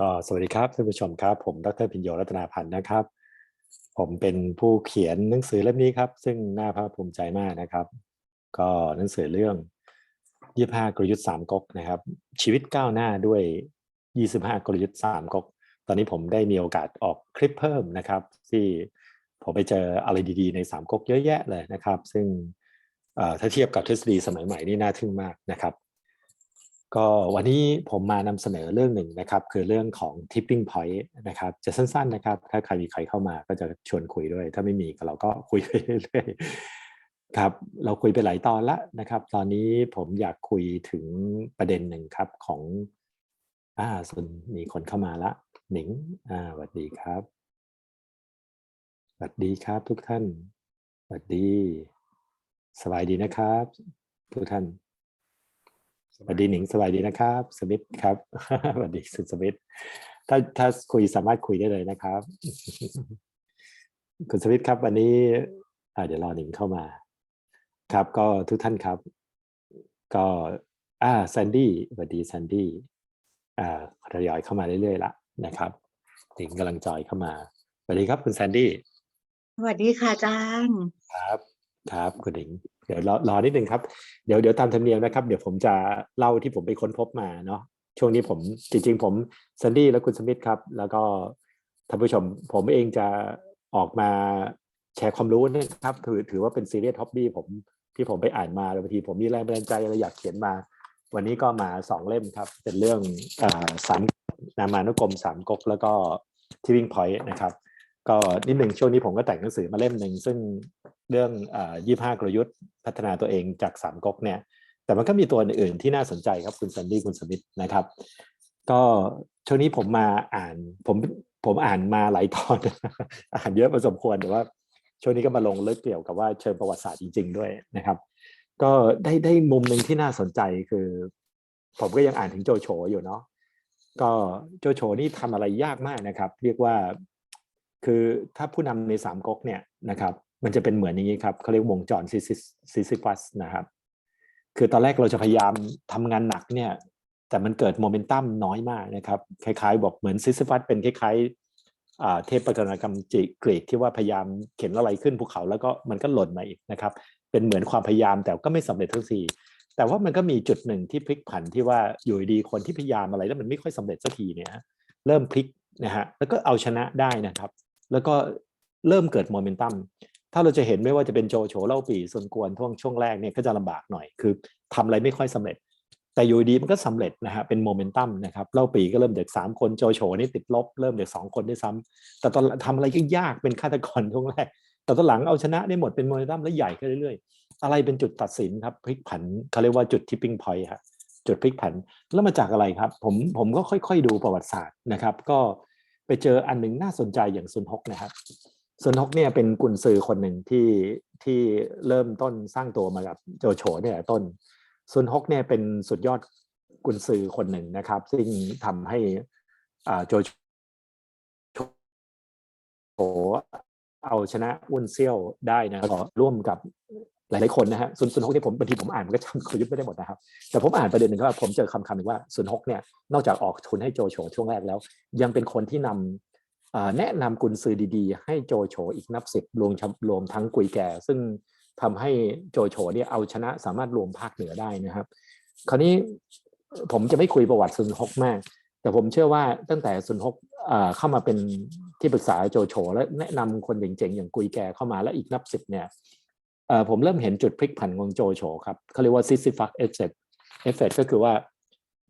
ก็สวัสดีครับท่านผู้ชมครับ ผมดรพิญโยรัตนาพันธ์นะครับ ผมเป็นผู้เขียนหนังสือเล่มนี้ครับ ซึ่งน่าภาคภูมิใจมากนะครับ ก็หนังสือเรื่อง 25 กลยุทธ์3ก๊กนะครับ ชีวิตก้าวหน้าด้วย 25 กลยุทธ์3ก๊กตอนนี้ผมได้มีโอกาสออกคลิปเพิ่มนะครับ ที่ผมไปเจออะไรดีๆใน3ก๊กเยอะแยะเลยนะครับ ซึ่งถ้าเทียบกับทฤษฎีสมัยใหม่นี่น่าทึ่งมากนะครับ ก็วันนี้ผมมานำเสนอเรื่องหนึ่งนะครับ คือเรื่องของ tipping point นะครับ จะสั้นๆนะครับ ถ้าใครมีใครเข้ามาก็จะชวนคุยด้วย ถ้าไม่มีก็เราก็คุยไปเรื่อยๆครับ เราคุยไปหลายตอนละนะครับ ตอนนี้ผมอยากคุยถึงประเด็นหนึ่งครับของอ่าส่วนมีคนเข้ามาละ หนิงอ่าสวัสดีครับสวัสดีครับทุกท่านสวัสดี สบายดีนะครับ ทุกท่าน สวัสดีหนิงสบายดีนะครับ สมิธครับสวัสดีคุณสมิธถ้าถ้าคุยสามารถคุยได้เลยนะครับ คุณสมิธครับ วันนี้อ่าเดี๋ยวรอหนิงเข้ามา ครับก็ทุกท่านครับ ก็อ่าแซนดี้สวัสดีแซนดี้อ่าทยอยเข้ามาเรื่อยๆละนะครับหนิงกำลังจอยเข้ามาสวัสดีครับคุณแซนดี้สวัสดีค่ะอาจารย์ครับ ครับคุณหนิง เดี๋ยวรอรอนิดนึงครับเดี๋ยวเดี๋ยวตามธรรมเนียมนะครับ เดี๋ยวผมจะเล่าที่ผมไปค้นพบมาเนาะช่วงนี้ผมจริง ๆ ผมซันดี้และคุณสมิธครับ แล้วก็ท่านผู้ชมผมเองจะออกมาแชร์ความรู้นะครับถือถือว่าเป็นซีเรียสฮ็อบบี้ผมที่ผมไปอ่านมาแล้วบางทีผมมีแรงบันดาลใจอะไรอยากเขียนมา วันนี้ก็มาสองเล่มครับ เป็นเรื่องอสามนามานุกรมสามก๊กแล้วก็ทิวิ่งพอยต์นะครับ ก็นิดหนึ่งช่วงนี้ผมก็แต่งหนังสือมาเล่มหนึ่งซึ่ง เรื่องยี่ห้ากลยุทธ์พัฒนาตัวเองจากสามก๊กเนี่ย แต่มันก็มีตัวอื่นๆที่น่าสนใจครับคุณซันดี้คุณสมิธนะครับ ก็ช่วงนี้ผมมาอ่านผมผมอ่านมาหลายตอน อ่านเยอะพอสมควรแต่ว่า ช่วงนี้ก็มาลงเลึกเกี่ยวกับว่าเชิงประวัติศาสตร์จริง ๆ ด้วยนะครับ ก็ได้ได้มุมหนึ่งที่น่าสนใจคือ ผมก็ยังอ่านถึงโจโฉอยู่เนาะก็โจโฉนี่ทำอะไรยากมากนะครับ เรียกว่าคือถ้าผู้นำในสามก๊กเนี่ยนะครับ มันจะเป็นเหมือนอย่างนี้ครับเขาเรียกวงจรซิซิซิฟัสนะครับ คือตอนแรกเราจะพยายามทำงานหนักเนี่ย แต่มันเกิดโมเมนตัมน้อยมากนะครับ คล้ายๆ บอกเหมือนซิซิฟัสเป็นคล้ายๆเทพประกรณกรรมจิกรีกที่ว่าพยายามเข็นอะไรขึ้นภูเขาแล้วก็มันก็หล่นมาอีกนะครับ เป็นเหมือนความพยายามแต่ก็ไม่สำเร็จทั้งทีแต่ว่ามันก็มีจุดหนึ่งที่พลิกผันที่ว่าอยู่ดีคนที่พยายามอะไรแล้วมันไม่ค่อยสำเร็จสักทีเนี่ยเริ่มพลิกนะฮะแล้วก็เอาชนะได้นะครับ แล้วก็เริ่มเกิดโมเมนตัม ถ้าเราจะเห็นไม่ว่าจะเป็นโจโฉเล่าปีส่วนกวนช่วงช่วงแรกเนี่ยก็จะลำบากหน่อย คือทำอะไรไม่ค่อยสำเร็จ แต่อยู่ดีมันก็สำเร็จนะฮะเป็นโมเมนตัมนะครับเล่าปีก็เริ่มเด็กสามคนโจโฉนี่ติดลบ เริ่มเด็กสองคนด้วยซ้ำแต่ตอนทำอะไรก็ยากเป็นฆาตกรช่วงแรก แต่ตอนหลังเอาชนะได้หมดเป็นโมเมนตัมแล้วใหญ่ขึ้นเรื่อยๆ อะไรเป็นจุดตัดสินครับพลิกผันเขาเรียกว่าจุดทิปปิ้งพอยต์ครับจุดพลิกผันแล้วมาจากอะไรครับ ผมผมก็ค่อยๆดูประวัติศาสตร์นะครับ ก็ไปเจออันหนึ่งน่าสนใจอย่างซุนฮกนะครับ ซุนฮกเนี่ยเป็นกุนซือคนหนึ่งที่ที่เริ่มต้นสร้างตัวมากับโจโฉเนี่ยต้นซุนฮกเนี่ยเป็นสุดยอดกุนซือคนหนึ่งนะครับ ซึ่งทำให้อ่าโจโฉเอาชนะอุนเซี่ยวได้นะก็ร่วมกับหลายๆคนนะฮะซุนซุนฮกที่ผมบางทีผมอ่านมันก็จำกลยุทธ์ไม่ได้หมดนะครับ แต่ผมอ่านประเด็นหนึ่งว่าผมเจอคำคำหนึ่งว่าซุนฮกเนี่ยนอกจากออกทุนให้โจโฉช่วงแรกแล้ว ยังเป็นคนที่นำ แนะนำกุนซือดีๆ ให้โจโฉอีกนับสิบรวมรวมทั้งกุยแก่ ซึ่งทำให้โจโฉเนี่ยเอาชนะสามารถรวมภาคเหนือได้นะครับ คราวนี้ผมจะไม่คุยประวัติซุนฮกมาก แต่ผมเชื่อว่าตั้งแต่ซุนฮกเข้ามาเป็นที่ปรึกษาโจโฉและแนะนำคนเจ๋งๆอย่างกุยแก่เข้ามาแล้วอีกนับสิบเนี่ยผมเริ่มเห็นจุดพลิกผันของโจโฉครับเขาเรียกว่าซิซิฟักเอฟเฟกเอฟเฟกก็คือว่า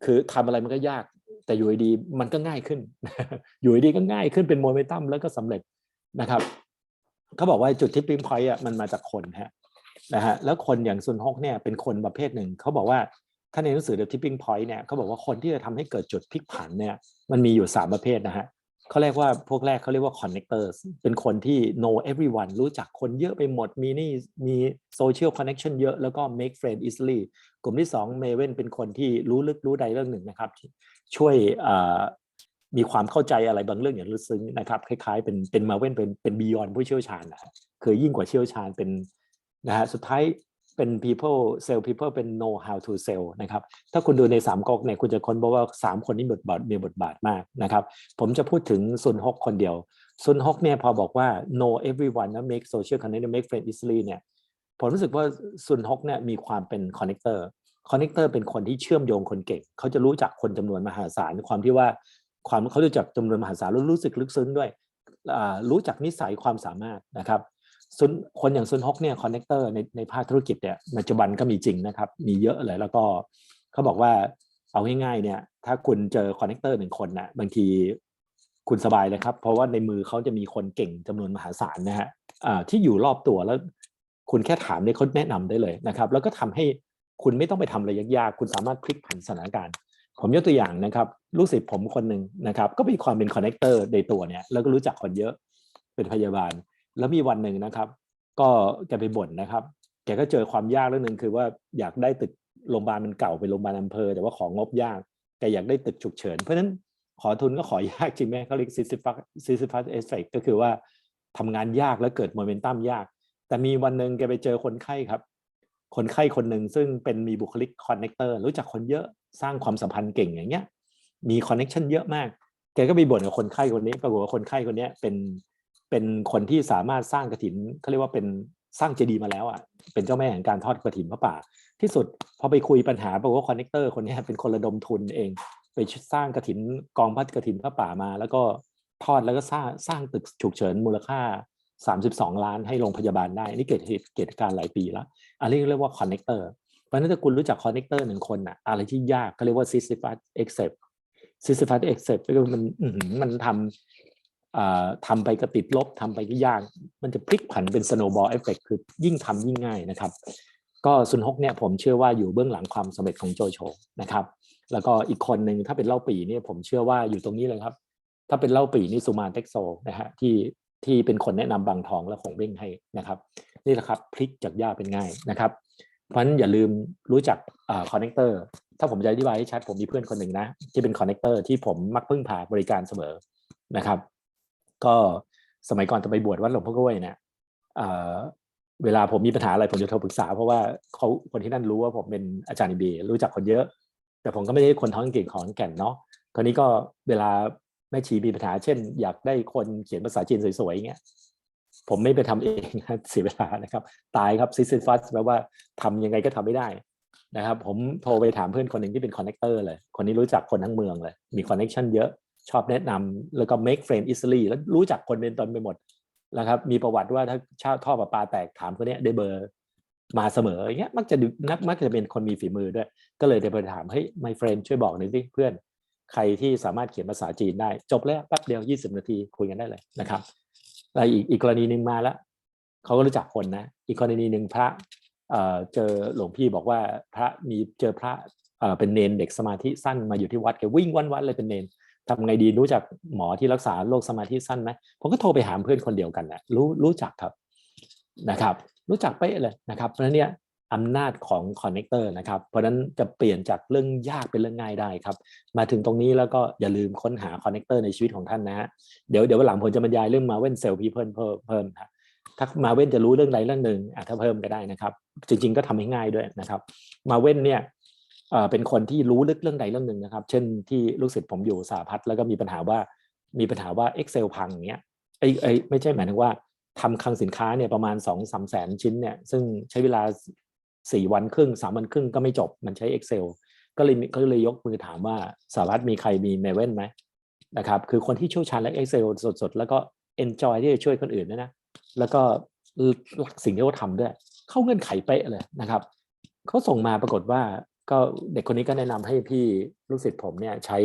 คือทำอะไรมันก็ยาก แต่อยู่ดีมันก็ง่ายขึ้น อยู่ดีก็ง่ายขึ้นเป็นโมเมนตัมแล้วก็สำเร็จนะครับเขาบอกว่าจุดที่ปิ้งพอยต์อะมันมาจากคนฮะนะฮะแล้วคนอย่างซุนฮกเนี่ยเป็นคนประเภทหนึ่งเขาบอกว่าถ้าในหนังสือ The Tipping Point เนี่ยเขาบอกว่าคนที่จะทำให้เกิดจุดพลิกผันเนี่ยมันมีอยู่สามประเภทนะฮะ เขาเรียกว่าพวกแรกเขาเรียกว่า connectors เป็นคนที่ know everyone รู้จักคนเยอะไปหมด มีนี่มี social connection เยอะแล้วก็ make friend easily กลุ่มที่สองเมเวนเป็นคนที่รู้ลึกรู้ใดเรื่องหนึ่งนะครับ ช่วยมีความเข้าใจอะไรบางเรื่องอย่างลึกซึ้งนะครับ คล้ายๆ เป็นเป็นมาเว่นเป็นเป็นบียอนผู้เชี่ยวชาญนะคือยิ่งกว่าเชี่ยวชาญเป็นนะฮะสุดท้าย เป็น people sell people เป็น know how to sell นะครับ ถ้าคุณดูในสามก๊กเนี่ยคุณจะค้นพบว่าสามคนนี้บทบาทมีบทบาทมากนะครับ ผมจะพูดถึงซุนฮกคนเดียวซุนฮกเนี่ยพอบอกว่า know everyone นะ make social connect make friend easily เนี่ยผมรู้สึกว่าซุนฮกเนี่ยมีความเป็น connector connector เป็นคนที่เชื่อมโยงคนเก่ง เขาจะรู้จักคนจำนวนมหาศาลความที่ว่าความเขารู้จักจำนวนมหาศาลแล้วรู้สึกลึกซึ้งด้วยรู้จักนิสัยความสามารถนะครับ ซุนคนอย่างซุนฮกเนี่ยคอนเนคเตอร์ในในภาคธุรกิจเนี่ยปัจจุบันก็มีจริงนะครับ มีเยอะเลยแล้วก็เขาบอกว่าเอาง่ายๆเนี่ย ถ้าคุณเจอคอนเนคเตอร์หนึ่งคนนะบางทีคุณสบายเลยครับ เพราะว่าในมือเขาจะมีคนเก่งจำนวนมหาศาลนะฮะที่อยู่รอบตัวแล้ว คุณแค่ถามเนี่ยเขาแนะนำได้เลยนะครับ แล้วก็ทำให้คุณไม่ต้องไปทำอะไรยากๆ คุณสามารถพลิกผันสถานการณ์ ผมยกตัวอย่างนะครับลูกศิษย์ผมคนหนึ่งนะครับ ก็มีความเป็นคอนเนคเตอร์ในตัวเนี่ยแล้วก็รู้จักคนเยอะเป็นพยาบาล แล้วมีวันหนึ่งนะครับ ก็แกไปบ่นนะครับ แกก็เจอความยากเรื่องหนึ่งคือว่าอยากได้ตึกโรงพยาบาลมันเก่าเป็นโรงพยาบาลอำเภอ แต่ว่าของงบยากแกอยากได้ตึกฉุกเฉิน เพราะฉะนั้นขอทุนก็ขอยากจริงไหมเขาเรียกซิซิฟัสซิซิฟัสเอฟเฟกก็คือว่าทำงานยากแล้วเกิดโมเมนตัมยาก แต่มีวันหนึ่งแกไปเจอคนไข้ครับ คนไข้คนหนึ่งซึ่งเป็นมีบุคลิกคอนเนคเตอร์รู้จักคนเยอะสร้างความสัมพันธ์เก่งอย่างเงี้ยมีคอนเนคชันเยอะมาก แกก็ไปบ่นกับคนไข้คนนี้ปรากฏว่าคนไข้คนนี้เป็น เป็นคนที่สามารถสร้างกระถินเขาเรียกว่าเป็นสร้างเจดีย์มาแล้วอะเป็นเจ้าแม่แห่งการทอดกระถินพระป่า ที่สุดพอไปคุยปัญหาปรากว่าคอนเนคเตอร์คนนี้เป็นคนระดมทุนเอง ไปสร้างกระถินกองพัดกระถินพระป่ามา แล้วก็ทอดแล้วก็สร้างสร้างตึกฉุกเฉินมูลค่า 32 ล้านให้โรงพยาบา l ได้ นี่เกิดเหตุเกิดการณ์หลายปีแล้วอันนี้เรียกว่าคอนเนคเตอร์เพราะนั้นถ้าคุณรู้จักคอนเนคเตอร์หนึ่งคนอะอะไรที่ยากก็เรียกว่า Sisyphus Accept Sisyphus Accept ก็คือมันมันทำอ่า ทำไปก็ติดลบทำไปก็ยาก มันจะพลิกผันเป็น snowball effect คือยิ่งทำยิ่งง่ายนะครับ ก็ซุนฮกเนี่ยผมเชื่อว่าอยู่เบื้องหลังความสำเร็จของโจโฉนะครับ แล้วก็อีกคนหนึ่งถ้าเป็นเล่าปีเนี่ยผมเชื่อว่าอยู่ตรงนี้เลยครับ ถ้าเป็นเล่าปีนี่ซูมาเท็กโซนะฮะที่ที่เป็นคนแนะนำบางทองและของเบ้งให้นะครับ นี่แหละครับพลิกจากยากเป็นง่ายนะครับ เพราะฉะนั้นอย่าลืมรู้จักคอนเนคเตอร์ถ้าผมจะอธิบายให้ชัดผมมีเพื่อนคนหนึ่งนะ ที่เป็นคอนเนคเตอร์ที่ผมมักพึ่งพาบริการเสมอนะครับ ก็สมัยก่อนจะไปบวชวัดหลวงพ่อกล้วยเนี่ยเวลาผมมีปัญหาอะไรผมจะโทรปรึกษา เพราะว่าเขาคนที่นั่นรู้ว่าผมเป็นอาจารย์อีบีรู้จักคนเยอะ แต่ผมก็ไม่ได้คนท้องเก่งของแก่นเนาะคราวนี้ก็เวลาแม่ชีมีปัญหา เช่น อยากได้คนเขียนภาษาจีนสวยๆอย่างเงี้ยผมไม่ไปทำเองเสียเวลานะครับ ตายครับซิซิฟัสแปลว่าทำยังไงก็ทำไม่ได้นะครับ ผมโทรไปถามเพื่อนคนหนึ่งที่เป็นคอนเนคเตอร์เลย คนนี้รู้จักคนทั้งเมืองเลย มีคอนเนคชันเยอะ ชอบแนะนำแล้วก็ make friend easily แล้วรู้จักคนเป็นตนไปหมดนะครับ มีประวัติว่าถ้าชาท่อประปาแตกถามคนเนี้ยได้เบอร์มาเสมออย่างเงี้ยมักจะนักมักจะเป็นคนมีฝีมือด้วย ก็เลยเดินไปถามเฮ้ย my friend ช่วยบอกหน่อยสิเพื่อนใครที่สามารถเขียนภาษาจีนได้ จบแล้วแป๊บเดียว 20 นาทีคุยกันได้เลยนะครับแล้วอีกอีกกรณีหนึ่งมาแล้วเขาก็รู้จักคนนะ อีกกรณีหนึ่งพระเออเจอหลวงพี่บอกว่าพระมีเจอพระเออเป็นเนนเด็กสมาธิสั้นมาอยู่ที่วัดแกวิ่งวันวันๆเลยเป็นเนน ทำไงดีรู้จักหมอที่รักษาโรคสมาธิสั้นไหมผมก็โทรไปหาเพื่อนคนเดียวกันนะรู้รู้จักครับนะครับ รู้จักเป๊ะเลยนะครับ เพราะนั้นเนี่ยอำนาจของคอนเนคเตอร์นะครับ เพราะฉะนั้นจะเปลี่ยนจากเรื่องยากเป็นเรื่องง่ายได้ครับ มาถึงตรงนี้แล้วก็อย่าลืมค้นหาคอนเนคเตอร์ในชีวิตของท่านนะฮะเดี๋ยวเดี๋ยววันหลังผมจะบรรยายเรื่องมาเว้นเซลล์พีเพิ่มเพิ่มเพิ่มครับถ้ามาเว้นจะรู้เรื่องใดเรื่องหนึ่งอะถ้าเพิ่มก็ได้นะครับ จริง ๆ ก็ทำให้ง่ายด้วยนะครับ มาเว้นเนี่ย เอ่อเป็นคนที่รู้ลึกเรื่องใดเรื่องหนึ่งนะครับ เช่นที่ลูกศิษย์ผมอยู่สาพัฒน์แล้วก็มีปัญหาว่ามีปัญหาว่า Excel พังอย่างเงี้ยไอ้ไอ้ไม่ใช่หมายถึงว่าทำคลังสินค้าเนี่ยประมาณ2องสามแสนชิ้นเนี่ยซึ่งใช้เวลาสี่วันครึ่งสามวันครึ่งก็ไม่จบมันใช้ Excel ก็เลยก็เลยยกมือถามว่าสาพัฒน์มีใครมีเมเว่นไหมนะครับคือคนที่เชี่ยวชาญและ Excel สดๆ แล้วก็ enjoy ที่จะช่วยคนอื่นด้วยนะ แล้วก็รักสิ่งที่เขาทำด้วย เข้าเงื่อนไขเป๊ะเลยนะครับเขาส่งมาปรากฏว่า ก็เด็กคนนี้ก็แนะนำให้พี่ลูกศิษย์ผมเนี่ยใช้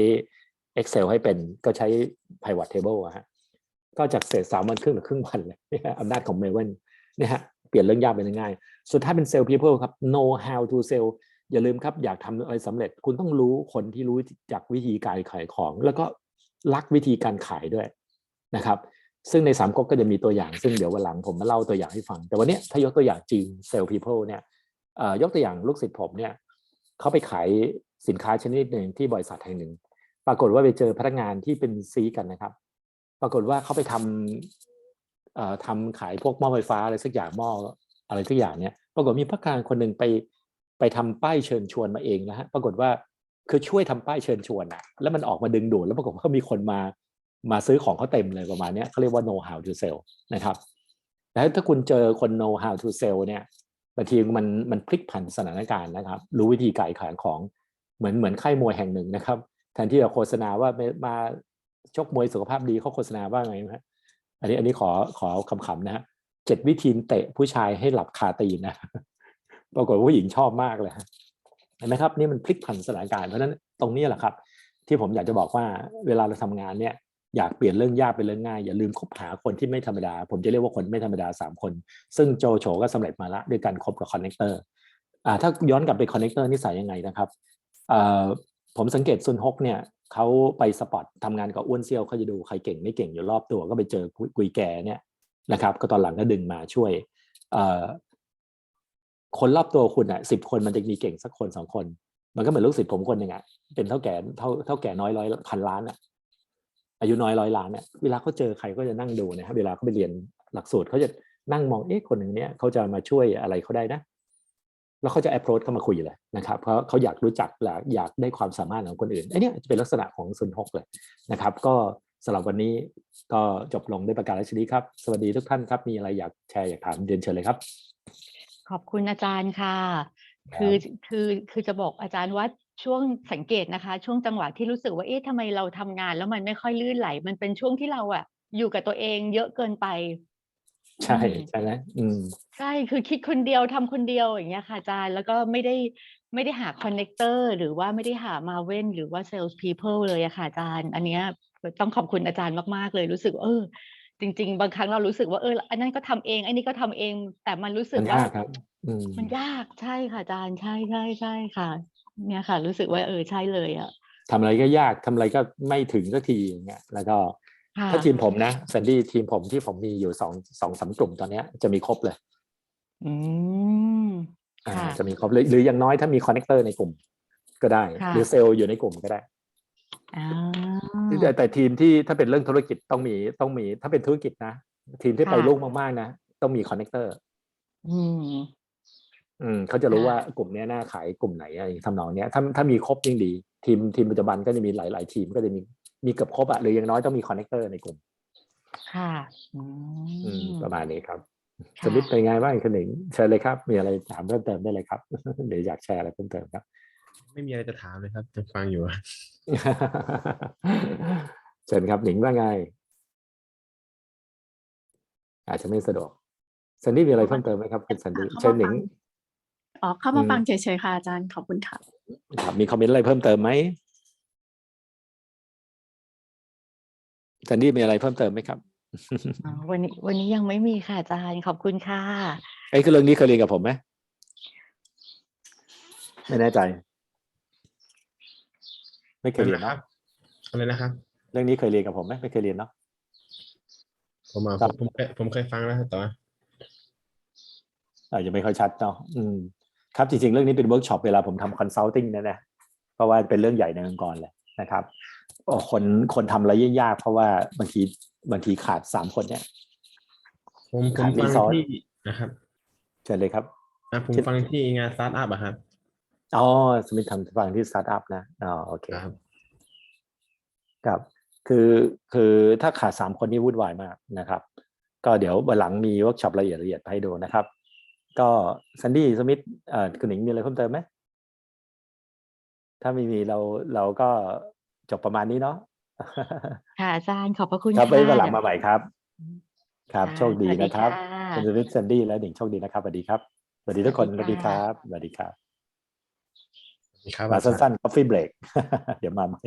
Excel ให้เป็นก็ใช้ pivot table อะฮะก็จากเศษสามวันครึ่งหรือครึ่งวันเลยอำนาจของเมเวนเนี่ยฮะเปลี่ยนเรื่องยากเป็นเรื่องง่าย สุดท้ายเป็นเซลล์ people ครับ know how to sell อย่าลืมครับอยากทำอะไรสำเร็จ คุณต้องรู้คนที่รู้จากวิธีการขายของ แล้วก็รักวิธีการขายด้วยนะครับ ซึ่งในสามก๊กก็จะมีตัวอย่าง ซึ่งเดี๋ยววันหลังผมมาเล่าตัวอย่างให้ฟัง แต่วันนี้ถ้ายกตัวอย่างจริงเซลล์ people เนี่ยยกตัวอย่างลูกศิษย์ผมเนี่ย เขาไปขายสินค้าชนิดหนึ่งที่บริษัทแห่งหนึ่ง ปรากฏว่าไปเจอพนักงานที่เป็นซีกันนะครับ ปรากฏว่าเขาไปทำเอ่อทำขายพวกหม้อไฟฟ้าอะไรสักอย่างหม้ออะไรสักอย่างเนี่ยปรากฏมีพนักงานคนหนึ่งไปไปทำป้ายเชิญชวนมาเองนะฮะปรากฏว่าคือช่วยทำป้ายเชิญชวนนะแล้วมันออกมาดึงดูดแล้วปรากฏว่ามีคนมามาซื้อของเขาเต็มเลยประมาณนี้เขาเรียกว่า know how to sell นะครับ แล้วถ้าคุณเจอคน know how to sell เนี่ยางทีมันมันพลิกผันสถานการณ์นะครับ รู้วิธีขายขายของเหมือนเหมือนค่ายมวยแห่งหนึ่งนะครับแทนที่จะโฆษณาว่ามามาชกมวยสุขภาพดีเขาโฆษณาว่าไงนะฮะอันนี้อันนี้ขอขอคำๆนะฮะเจ็ดวิธีเตะผู้ชายให้หลับคาตีนนะปรากฏว่าผู้หญิงชอบมากเลยฮะเห็นไหมครับนี่มันพลิกผันสถานการณ์เพราะฉะนั้นตรงนี้แหละครับ ที่ผมอยากจะบอกว่าเวลาเราทำงานเนี่ย อยากเปลี่ยนเรื่องยากเป็นเรื่องง่าย อย่าลืมคบหาคนที่ไม่ธรรมดา ผมจะเรียกว่าคนไม่ธรรมดาสามคน ซึ่งโจโฉก็สำเร็จมาละด้วยการคบกับคอนเนคเตอร์อ่าถ้าย้อนกลับไปคอนเนคเตอร์นิสัยยังไงนะครับอ่อผมสังเกตซุนฮกเนี่ยเขาไปสปอตทำงานกับอ้วนเซี่ยวเขาจะดูใครเก่งไม่เก่งอยู่รอบตัวก็ไปเจอกุยแกเนี่ยนะครับ ก็ตอนหลังก็ดึงมาช่วยอคนรอบตัวคุณอะสิบคนมันจะมีเก่งสักคนสองคน มันก็เหมือนลูกศิษย์ผมคนหนึ่งอะเป็นเท่าแก่เท่าเท่าแก่น้อยร้อยพันล้านอะ อายุน้อยร้อยล้านเนี่ยเวลาเขาเจอใครก็จะนั่งดูนะครับเวลาเขาไปเรียนหลักสูตรเขาจะนั่งมองเอ๊ะคนหนึ่งเนี่ยเขาจะมาช่วยอะไรเขาได้นะแล้วเขาจะ approach เข้ามาคุยเลยนะครับเพราะเขาอยากรู้จักและอยากได้ความสามารถของคนอื่นไอ้เนี่ยจะเป็นลักษณะของซุนฮกเลยนะครับ ก็สำหรับวันนี้ก็จบลงด้วยประการราชนีครับ สวัสดีทุกท่านครับ มีอะไรอยากแชร์อยากถามเรียนเชิญเลยครับ ขอบคุณอาจารย์ค่ะครับคือคือคือจะบอกอาจารย์ว่า ช่วงสังเกตนะคะ ช่วงจังหวะที่รู้สึกว่าเอ๊ะทำไมเราทำงาน แล้วมันไม่ค่อยลื่นไหล มันเป็นช่วงที่เราอะอยู่กับตัวเองเยอะเกินไป ใช่อืมใช่ไหมอืมใช่คือคิดคนเดียวทำคนเดียวอย่างเงี้ยค่ะอาจารย์แล้วก็ไม่ได้ไม่ได้หาคอนเนคเตอร์หรือว่าไม่ได้หามาเว่นหรือว่าเซลส์พีเพิลเลยอะค่ะอาจารย์ อันเนี้ยต้องขอบคุณอาจารย์มากๆเลยรู้สึกว่าเออ จริง ๆ บางครั้งเรารู้สึกว่าเอออันนั้นก็ทำเอง อันนี้ก็ทำเอง แต่มันรู้สึมักนว่ายากครับอืมมันยากใช่ค่ะอาจารย์ใช่ใช่ใช่ค่ะ เนี่ยค่ะ รู้สึกว่าเออใช่เลยอะทำอะไรก็ยากทำอะไรก็ไม่ถึงสักทีอย่างเงี้ยแล้วก็ ค่ะถ้าทีมผมนะแซนดี้ทีมผมที่ผมมีอยู่สองสองสามกลุ่มตอนเนี้ยจะมีครบเลยอืม อ่าค่ะจะมีครบเลยหรืออย่างน้อยถ้ามีคอนเนคเตอร์ในกลุ่มก็ได้ ค่ะ หรือเซลล์อยู่ในกลุ่มก็ได้ อ่าแต่แต่ทีมที่ถ้าเป็นเรื่องธุรกิจต้องมีต้องมี ถ้าเป็นธุรกิจนะ ทีมที่ไปค่ะ ลุ่งมากๆนะ ต้องมีคอนเนคเตอร์อืม อืมเขาจะรู้ค่ะว่ากลุ่มเนี้ยน่าขายกลุ่มไหนอะไรทำนองเนี้ยถ้าถ้ามีครบยิ่งดี ทีมทีมปัจจุบันก็จะมีหลาย ๆ ทีมก็จะมีมีเกือบครบอะหรืออย่างน้อยต้องมีคอนเนคเตอร์ในกลุ่ม ค่ะอือืมมประมาณนี้ครับค่ะสมิธเป็นไงบ้างคุณหนิงเชิญเลยครับ มีอะไรถามเพิ่มเติมได้เลยครับ เดี๋ยวอยากแชร์อะไรเพิ่มเติมครับ ไม่มีอะไรจะถามเลยครับจะฟังอยู่เชิญครับหนิงว่าไง อาจจะไม่สะดวกซันดี้มีอะไรเพิ่มเติมไหมครับคุณซันดี้เข้ามาเชิญหนิงฟัง อ๋อเข้ามาอืมฟังเฉยๆค่ะอาจารย์ขอบคุณค่ะครับมีคอมเมนต์อะไรเพิ่มเติมไหมซันดี้มีอะไรเพิ่มเติมไหมครับอ๋อวันนี้วันนี้ยังไม่มีค่ะอาจารย์ขอบคุณค่ะไอ้ยคือเรื่องนี้เคยเรียนกับผมไหมไม่แน่ใจ ไม่เคยเรียนครัเนาะบอะไรนะครับ เรื่องนี้เคยเรียนกับผมไหมไม่เคยเรียนเนาะผมอะครับผมผมเคยผมเคยฟังแล้วครับแต่ว่าอาจจะไม่ค่อยชัดเนาะอืม ครับจริงๆ เรื่องนี้เป็นเวิร์กช็อปเวลาผมทำคอนซัลทิงนะนะเพราะว่าเป็นเรื่องใหญ่ในองค์กรเลยนะครับโอ้คนคนทำอะไรยากๆเพราะว่าบางทีบางทีขาดสามคนเนี่ยผมผมขาดรีฟังซอสที่นะครับเชิญเลยครับอะผมเช่นฟังที่งานสตาร์ทอัพอะครับอ๋อสมิธทำฟังที่สตาร์ทอัพนะอ๋อโอเคครับครับคือคือถ้าขาดสามคนนี่วุ่นวายมากนะครับ ก็เดี๋ยววันหลังมีเวิร์กช็อปละเอียดละเอียดให้ดูนะครับ ก็ซันดี้สมิธเอ่อคุณหนิงมีอะไรเพิ่มเติมไหมถ้าไม่มีเราเราก็จบประมาณนี้เนาะค่ะอาจารย์ขอบพระคุณครับค่ะไว้วันหลังมาใหม่ครับ ครับค่ะโชคดีสวัสนะครับะคุณสมิธซันดี้และหนิงโชคดีนะครับสวัสดีครับสวัสดีทุกคนสสวัวัสสดีดีคค่ะรับสวัสดีครับครับมาอาจารย์สั้นๆ coffee break เดี๋ยวมาใหม่